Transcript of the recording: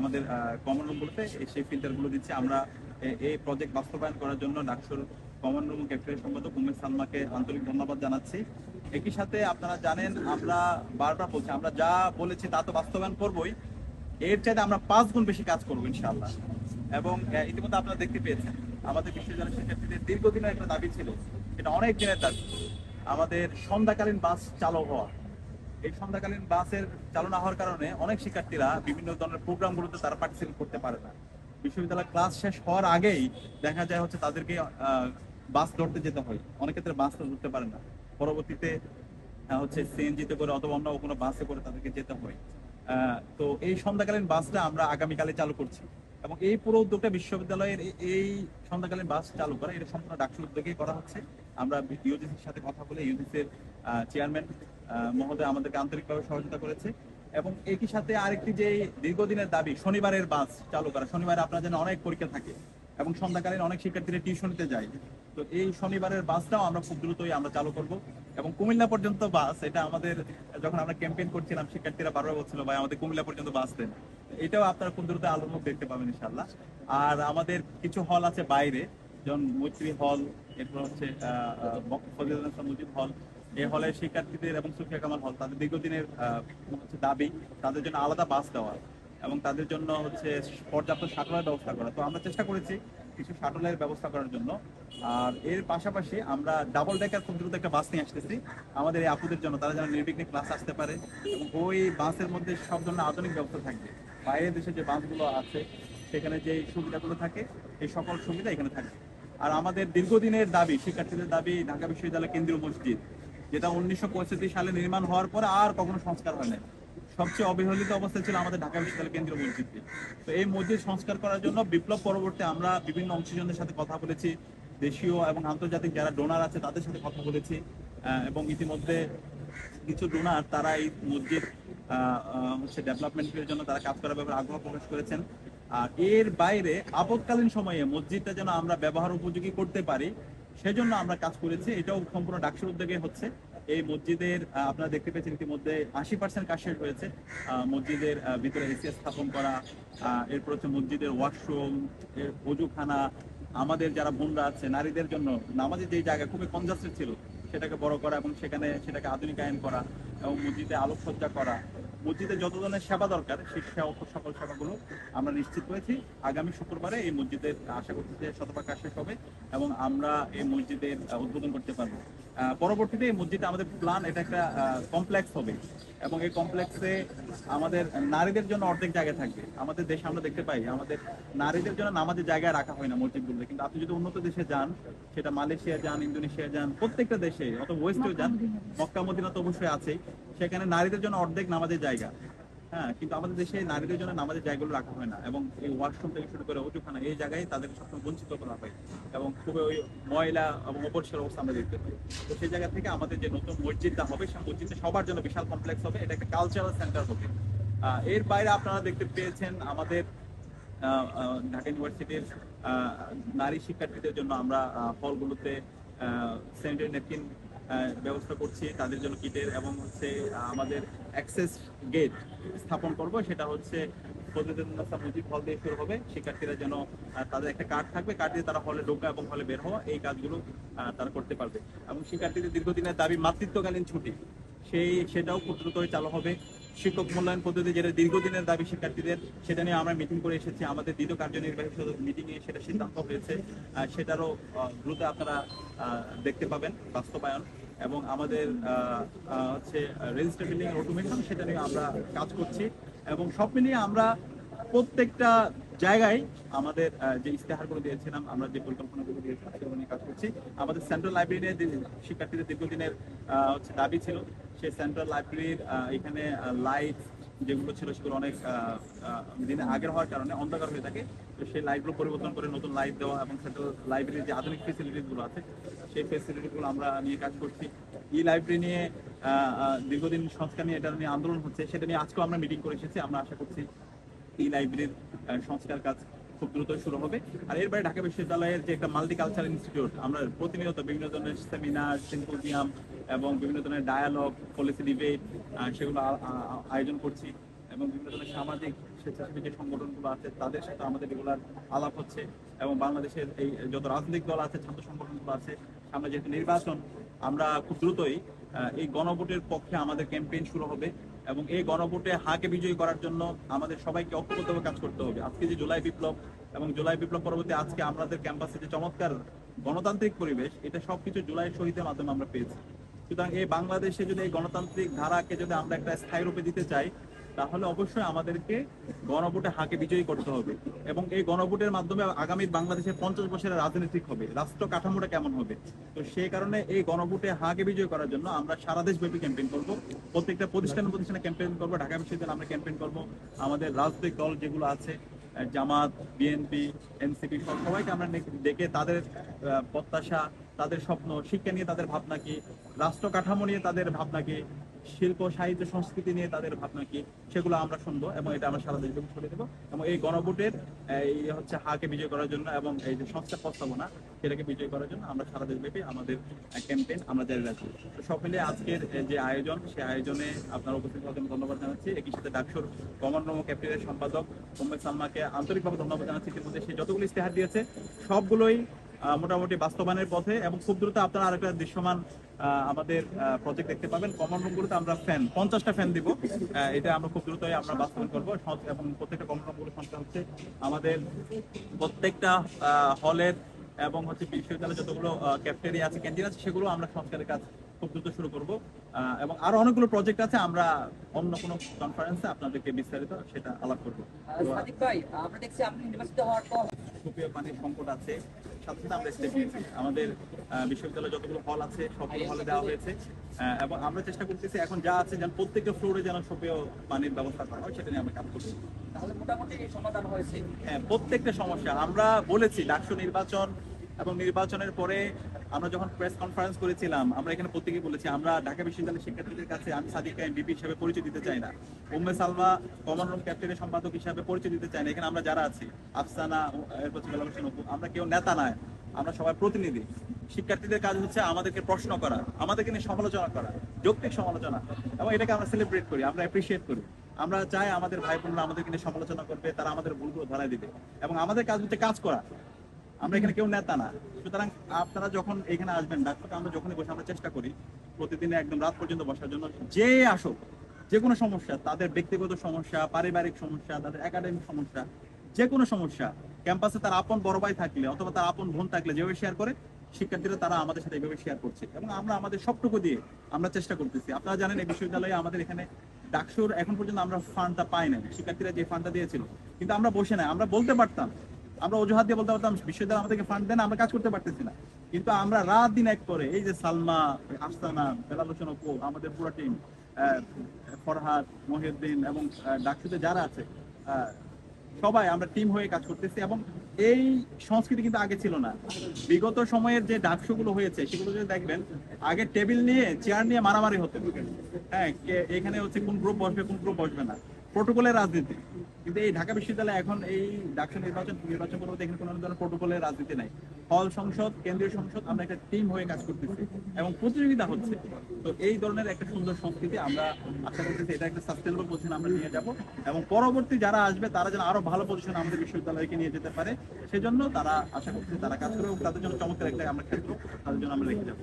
আমাদের কমন রুমগুলোতে সেই ফিল্টারগুলো দিচ্ছে। আমরা এই প্রজেক্ট বাস্তবায়ন করার জন্য ডাকসুর কমন রুম ক্যাপ্টেন সম্পাদক উমেশ সালমাকে আন্তরিক ধন্যবাদ জানাচ্ছি। একই সাথে আপনারা জানেন, আমরা বারবার বলছি, আমরা যা বলেছি তা তো বাস্তবায়ন করবই। এর চাইতে আমরা পাঁচ গুণ বেশি কাজ করব, ইনশাআল্লাহ। এবং ইতিমধ্যে আপনারা দেখতে পেয়েছেন, আমাদের বিশ্ববিদ্যালয় শিক্ষার্থীদের দীর্ঘদিনের একটা দাবি ছিল, এটা অনেক দিনের দাবি। আমাদের সন্ধ্যাকালীন বাস চালু হওয়া। এই সন্ধ্যাকালীন বাসের চালু না হওয়ার কারণে অনেক শিক্ষার্থীরা বিভিন্ন ধরনের প্রোগ্রামগুলোতে তারা পার্টিসিপেট করতে পারে না। বিশ্ববিদ্যালয় ক্লাস শেষ হওয়ার আগেই দেখা যায় হচ্ছে তাদেরকে বাস ধরতে যেতে হয়। অনেক ক্ষেত্রে বাস ধরতে পারে না। পরবর্তীতে হচ্ছে সিএনজিতে করে অথবা অন্য কোনো বাসে করে তাদেরকে যেতে হয়। তো এই সন্ধ্যাকালীন বাসটা আমরা আগামীকালে চালু করছি। এবং এই পুরো উদ্যোগটা বিশ্ববিদ্যালয়ের এই- সন্ধ্যাকালীন বাস চালু করা। এটা সম্পূর্ণ ডাকসুর উদ্যোগেই করা হচ্ছে। আমরা ইউজিসির সাথে কথা বলে ইউজিসির চেয়ারম্যান মহোদয় আমাদেরকে আন্তরিকভাবে সহযোগিতা করেছে। এবং একই সাথে আরেকটি যে দীর্ঘদিনের দাবি, শনিবারের বাস চালু করা। শনিবারে আপনার যেন অনেক পরীক্ষা থাকে এবং সন্ধ্যাকালীন অনেক শিক্ষার্থীরা টিউশনিতে যায়। তো এই শনিবারের বাসটাও আমরা খুব দ্রুতই আমরা চালু করব। এবং কুমিল্লা পর্যন্ত বাস, এটা আমাদের, যখন আমরা ক্যাম্পেইন করছিলাম, শিক্ষার্থীরা বারবার বলছিল, ভাই, আমাদের কুমিল্লা পর্যন্ত বাস দেন। এটাও আপনারা খুব দ্রুত আলোর মুখ দেখতে পাবেন ইনশাল্লাহ আর আমাদের কিছু হল আছে বাইরে, যেমন মৈত্রী হল এরপর হচ্ছে মুজিব হল এই হলের শিক্ষার্থীদের এবং সুফিয়া কামাল হল তাদের দীর্ঘদিনের হচ্ছে দাবি, তাদের জন্য আলাদা বাস দেওয়া এবং তাদের জন্য হচ্ছে পর্যাপ্ত শাটলের ব্যবস্থা করা। তো আমরা চেষ্টা করেছি কিছু শাটলের ব্যবস্থা করার জন্য। আর এর পাশাপাশি আমরা ডাবল ডেকার খুব দ্রুত একটা বাস নিয়ে আসতেছি। আমাদের এই আপুদের জন্য, তারা যেন নির্বিঘ্নে ক্লাস আসতে পারে এবং ওই বাসের মধ্যে সব ধরনের আধুনিক ব্যবস্থা থাকবে। বাইরের দেশে যে বাসগুলো আছে, সেখানে যে সুবিধাগুলো থাকে, এই সকল সুবিধা এখানে থাকে। আর আমাদের দীর্ঘদিনের দাবি, শিক্ষার্থীদের দাবি, ঢাকা বিশ্ববিদ্যালয় কেন্দ্রীয় মসজিদ, যেটা উনিশশো পঁয়ষট্টি সালে নির্মাণ হওয়ার পর আর কখনো সংস্কার হয় না সবচেয়ে অবহেলিত অবস্থা ছিল আমাদের ঢাকা বিশ্ববিদ্যালয় কেন্দ্রীয় মসজিদটি। তো এই মসজিদ সংস্কার করার জন্য বিপ্লব পরবর্তী আমরা বিভিন্ন অংশীজনদের সাথে কথা বলেছি, দেশীয় এবং আন্তর্জাতিক যারা ডোনার আছে তাদের সাথে কথা বলেছি এবং ইতিমধ্যে কিছু ডোনার তারা এই মসজিদ হচ্ছে ডেভেলপমেন্টের জন্য তারা কাজ করার ব্যাপারে আগ্রহ প্রকাশ করেছেন। আর এর বাইরে আপৎকালীন সময়ে মসজিদটা যেন আমরা ব্যবহার উপযোগী করতে পারি, সেজন্য আমরা কাজ করেছি। এটাও সম্পূর্ণ ডাকসুর উদ্যোগে হচ্ছে। এই মসজিদের আপনারা দেখতে পেয়েছেন ইতিমধ্যে আশি পার্সেন্ট কাজ শেষ হয়েছে। মসজিদের ভিতরে এসিএস স্থাপন করা এরপর হচ্ছে মসজিদের ওয়াশরুম এর অজুখানা, আমাদের যারা বোনরা আছে, নারীদের জন্য নামাজের যে জায়গা খুবই কনজাস্টেড ছিল, সেটাকে বড় করা এবং সেখানে সেটাকে আধুনিকায়ন করা এবং মসজিদে আলোকসজ্জা করা। মসজিদে যত ধরনের সেবা দরকার, সেই সকল সেবাগুলো আমরা নিশ্চিত করেছি। আগামী শুক্রবারে এই মসজিদের আশা করছি যে শতভাগ শেষ হবে এবং আমরা এই মসজিদের উদ্বোধন করতে পারব। পরবর্তীতে এই মসজিদটা আমাদের প্ল্যান এটা একটা কমপ্লেক্স হবে এবং এই কমপ্লেক্সে আমাদের নারীদের জন্য অর্ধেক জায়গা থাকবে। আমাদের দেশে আমরা দেখতে পাই, আমাদের নারীদের জন্য নামাজের জায়গায় রাখা হয় না মসজিদগুলোতে। কিন্তু আপনি যদি উন্নত দেশে যান, সেটা মালয়েশিয়া যান, ইন্দোনেশিয়া যান, প্রত্যেকটা দেশে অত ওয়েস্টেও যান মক্কা মদিনা তো অবশ্যই আছেই। সেখানে নারীদের জন্য অর্ধেক নামাজের জায়গা। হ্যাঁ কিন্তু আমাদের দেশে নারীদের জন্য নামাজের জায়গাগুলো রাখা হয় না এবং এই ওয়াশরুম থেকে শুরু করে অজুখানা এই জায়গায় তাদেরকে সবসময় বঞ্চিত করা হয় এবং খুবই ওই ময়লা এবং অপরিষ্কার অবস্থা আমরা দেখতে পাই। তো সেই জায়গা থেকে আমাদের যে নতুন মসজিদটা হবে, সেই মসজিদটা সবার জন্য বিশাল কমপ্লেক্স হবে। এটা একটা কালচারাল সেন্টার হবে। এর বাইরে আপনারা দেখতে পেয়েছেন আমাদের ঢাকা ইউনিভার্সিটির নারী শিক্ষার্থীদের জন্য আমরা হলগুলোতে স্যানিটারি ন্যাপকিন ব্যবস্থা করছি, তাদের জন্য কিটের এবং হচ্ছে আমাদের অ্যাক্সেস গেট স্থাপন করব। সেটা হচ্ছে ফজলুদ্দিন মুজিব হল দিয়ে শুরু হবে। শিক্ষার্থীরা যেন তাদের একটা কার্ড থাকবে। কার্ড দিয়ে তারা হলে ঢোকা এবং হলে বের হওয়া। এই কাজগুলো তারা করতে পারবে। এবং শিক্ষার্থীদের দীর্ঘদিনের দাবি মাতৃত্বকালীন ছুটি। সেই, সেটাও খুব দ্রুতই চালু হবে। শিক্ষক মূল্যায়ন পদ্ধতি যেটা দীর্ঘদিনের দাবি শিক্ষার্থীদের, সেটা নিয়ে আমরা মিটিং করে এসেছি। আমাদের দ্বিতীয় কার্যনির্বাহী মিটিং এ সেটা সিদ্ধান্ত হয়েছে। সেটারও দ্রুত আপনারা দেখতে পাবেন বাস্তবায়ন। এবং আমাদের হচ্ছে রেজিস্টার বিল্ডিং অটোমেশন সেটা নিয়ে আমরা কাজ করছি। এবং সব মিলিয়ে আমরা প্রত্যেকটা জায়গায় আমাদের যে ইস্তেহারগুলো দিয়েছিলাম, আমরা যে পরিকল্পনাগুলো দিয়েছিলাম, সেগুলো নিয়ে কাজ করছি। আমাদের সেন্ট্রাল লাইব্রেরি শিক্ষার্থীদের দীর্ঘদিনের হচ্ছে দাবি ছিল, সেই সেন্ট্রাল লাইব্রেরির এখানে লাইট যেগুলো ছিল সেগুলো অনেক আহ, দিনে আগের হওয়ার কারণে অন্ধকার হয়ে থাকে। তো সেই লাইটগুলো পরিবর্তন করে নতুন লাইট দেওয়া এবং সেন্ট্রাল লাইব্রেরির যে আধুনিক ফেসিলিটিসগুলো আছে সেই ফেসিলিটিসগুলো আমরা নিয়ে কাজ করছি। ই লাইব্রেরি নিয়ে দীর্ঘদিন সংস্কার নিয়ে এটা নিয়ে আন্দোলন হচ্ছে সেটা নিয়ে আজকেও আমরা মিটিং করে এসেছি। আমরা আশা করছি এই লাইব্রেরির সংস্কার কাজ খুব দ্রুত শুরু হবে। আর এর বাইরে ঢাকা বিশ্ববিদ্যালয়ের যে একটা মাল্টি কালচারাল ইনস্টিটিউট আমরা প্রতিনিয়ত বিভিন্ন ধরনের সেমিনার সিম্পোজিয়াম এবং বিভিন্ন ধরনের ডায়ালগ পলিসি ডিবেট সেগুলো আয়োজন করছি এবং বিভিন্ন ধরনের সামাজিক স্বেচ্ছাসেবী যে সংগঠনগুলো আছে, তাদের সাথে আমাদের রেগুলার আলাপ হচ্ছে এবং বাংলাদেশের এই যত রাজনৈতিক দল আছে, ছাত্র সংগঠনগুলো আছে, সামনে যেহেতু নির্বাচন, আমরা খুব দ্রুতই এই গণভোটের পক্ষে আমাদের ক্যাম্পেইন শুরু হবে এবং এই গণভোটে হাকে বিজয়ী করার জন্য আমাদের সবাইকে ঐক্যবদ্ধভাবে কাজ করতে হবে। আজকে যে জুলাই বিপ্লব এবং জুলাই বিপ্লব পরবর্তী আজকে আমাদের ক্যাম্পাসে যে চমৎকার গণতান্ত্রিক পরিবেশ, এটা সবকিছু জুলাই শহীদের মাধ্যমে আমরা পেয়েছি। সুতরাং এই বাংলাদেশে যদি এই গণতান্ত্রিক ধারাকে যদি আমরা একটা স্থায়ী রূপে দিতে চাই, তাহলে অবশ্যই আমাদেরকে গণভোটে হাকে বিজয়ী করতে হবে এবং এই গণভোটের মাধ্যমে আগামী বাংলাদেশের পঞ্চাশ বছরের রাজনৈতিক হবে, রাষ্ট্র কাঠামোটা কেমন হবে? তো সেই কারণে এই গণভোটে হাকে বিজয় করার জন্য আমরা সারা দেশব্যাপী ক্যাম্পেইন করব। প্রত্যেকটা প্রতিষ্ঠান প্রতিষ্ঠানে ক্যাম্পেইন করব, ঢাকা বিশ্ববিদ্যালয়ে আমরা ক্যাম্পেইন করব। আমাদের রাজনৈতিক দল যেগুলো আছে জামাত, বিএনপি, এনসিপি সবাইকে আমরা ডেকে- তাদের প্রত্যাশা, তাদের স্বপ্ন, শিক্ষা নিয়ে তাদের ভাবনা কি রাষ্ট্র কাঠামো নিয়ে তাদের ভাবনা কি শিল্প, সাহিত্য, সংস্কৃতি নিয়ে তাদের ভাবনা কি সেগুলো আমরা শুনব এবং এটা আমরা সারা দেশব্যাপী ছড়িয়ে দেবো এবং এই গণভোটের এই হচ্ছে হাকে বিজয় করার জন্য এবং এই যে সংস্থা প্রস্তাবনা সেটাকে বিজয় করার জন্য আমরা সারা দেশব্যাপী আমাদের ক্যাম্পেইন আমরা জারি রাখব তো সব মিলে আজকের যে আয়োজন, সেই আয়োজনে আপনার উপস্থিত হওয়ার জন্য ধন্যবাদ জানাচ্ছি। একই সাথে ডাকসুর কমনরম ক্যাপ্টেনের সম্পাদক মোহাম্মদ সালমাকে আন্তরিকভাবে ধন্যবাদ জানাচ্ছি। ইতিমধ্যে সে যতগুলো ইস্তেহার দিয়েছে, সবগুলোই মোটামুটি বাস্তবায়নের পথে এবং খুব দ্রুত আপনারা আরেকটা দৃশ্যমান আমাদের প্রজেক্ট দেখতে পাবেন। কমন রুমগুলোতে আমরা ফ্যান পঞ্চাশটা ফ্যান দিব। এটা আমরা খুব দ্রুতই আমরা বাস্তবায়ন করব। সং- এবং প্রত্যেকটা কমন রুমগুলো সংখ্যা হচ্ছে আমাদের প্রত্যেকটা হলের এবং হচ্ছে বিশ্ববিদ্যালয়ে যতগুলো ক্যাফেটেরিয়া আছে ক্যান্টিন আছে সেগুলো আমরা সংস্কারের কাজ খুব দ্রুত শুরু করব। এবং আরও অনেকগুলো প্রজেক্ট আছে আমরা অন্য কোনো কনফারেন্সে আপনাদেরকে বিস্তারিত সেটা আলাপ করব। সাদিক ভাই আমরা দেখছি আপনি ইউনিভার্সিটি হওয়ার পর সুপেয় পানির সংকট আছে সাথে সাথে আমরা স্টেপ নিয়েছি। আমাদের বিশ্ববিদ্যালয়ে যতগুলো হল আছে সবগুলো হলে দেওয়া হয়েছে। এবং আমরা চেষ্টা করতেছি এখন যা আছে যেন প্রত্যেকটা ফ্লোরে যেন সুপেয় পানির ব্যবস্থা করা হয় সেটা নিয়ে আমরা কাজ করছি তাহলে মোটামুটি সমাধান হয়েছে। হ্যাঁ প্রত্যেকটা সমস্যা আমরা বলেছি ডাকসু নির্বাচন এবং নির্বাচনের পরে আমরা যখন প্রেস কনফারেন্স করেছিলাম, আমরা এখানে প্রত্যেকে বলেছি, আমরা ঢাকা বিশ্ববিদ্যালয়ের শিক্ষার্থীদের কাছে আমি সাদিক কাইম বিপি হিসেবে পরিচয় দিতে চাই না। উম্মে সালমা কমন রুম ক্যাপ্টেনের সম্পাদক হিসাবে পরিচয় দিতে চাই না। এখানে আমরা যারা আছি, আফসানা আমরা কেউ নেতা নয়। আমরা সবাই প্রতিনিধি। শিক্ষার্থীদের কাজ হচ্ছে আমাদেরকে প্রশ্ন করা, আমাদেরকে নিয়ে সমালোচনা করা, যৌক্তিক সমালোচনা। এবং এটাকে আমরা সেলিব্রেট করি, আমরা অ্যাপ্রিসিয়েট করি। আমরা চাই আমাদের ভাই বোনরা আমাদেরকে নিয়ে সমালোচনা করবে, তারা আমাদের ভুলগুলো ধরাই দিবে। এবং আমাদের কাজ হচ্ছে কাজ করা। আমরা এখানে কেউ নেতা না। সুতরাং আপনারা যখন এখানে আসবেন ডাক্তারকে আমরা যখনই বসে আমরা চেষ্টা করি, প্রতিদিনে একদম রাত পর্যন্ত বসার জন্য, যে আসুক, যে কোনো সমস্যা, তাদের ব্যক্তিগত সমস্যা, পারিবারিক সমস্যা, তাদের একাডেমিক সমস্যা, যে কোনো সমস্যা ক্যাম্পাসে তার আপন বড় ভাই থাকলে অথবা তার আপন বোন থাকলে যেভাবে শেয়ার করে, শিক্ষার্থীরা তারা আমাদের সাথে এভাবে শেয়ার করছে। এবং আমরা আমাদের সবটুকু দিয়ে আমরা চেষ্টা করতেছি। আপনারা জানেন এই বিশ্ববিদ্যালয়ে আমাদের এখানে ডাকসুর এখন পর্যন্ত আমরা ফান্ডটা পাই না শিক্ষার্থীরা যে ফান্ডটা দিয়েছিল, কিন্তু আমরা বসে নাই। আমরা বলতে পারতাম আমরা অজুহাত দিয়ে বলতে পারতাম বিশ্ববিদ্যালয় আমাদেরকে ফান্ড দেন আমরা কাজ করতে পারতেছি না। কিন্তু আমরা রাত দিন এক করে এই যে সালমা, আফসানা বেলাল হোসেন আমাদের পুরো টিম ফরহাদ, মহিউদ্দিন এবং ডাকসুতে যারা আছে সবাই আমরা টিম হয়ে কাজ করতেছি এবং এই সংস্কৃতি কিন্তু আগে ছিল না। বিগত সময়ের যে ডাকসুগুলো হয়েছে, সেগুলো যদি দেখবেন, আগে টেবিল নিয়ে, চেয়ার নিয়ে মারামারি হতো। হ্যাঁ এখানে হচ্ছে কোন গ্রুপ বসবে, কোন গ্রুপ বসবে না। প্রোটোকলের রাজনীতি। কিন্তু এই ঢাকা বিশ্ববিদ্যালয়ে এখন এই ডাকসু নির্বাচন নির্বাচন করতে এখানে কোনো ধরনের প্রোটোকলের রাজনীতি নাই। হল সংসদ, কেন্দ্রীয় সংসদ, আমরা একটা টিম হয়ে কাজ করতেছি এবং প্রতিযোগিতা হচ্ছে। তো এই ধরনের একটা সুন্দর সংস্কৃতি আমরা আশা করতেছি এটা একটা সাস্টেনেবল পজিশন আমরা নিয়ে যাব এবং পরবর্তী যারা আসবে, তারা যেন আরও ভালো পজিশন আমাদের বিশ্ববিদ্যালয়কে নিয়ে যেতে পারে। সেজন্য তারা আশা করছি তারা কাজ করে এবং তাদের জন্য চমৎকার একটা আমরা ক্ষেত্র তাদের জন্য আমরা রেখে যাব।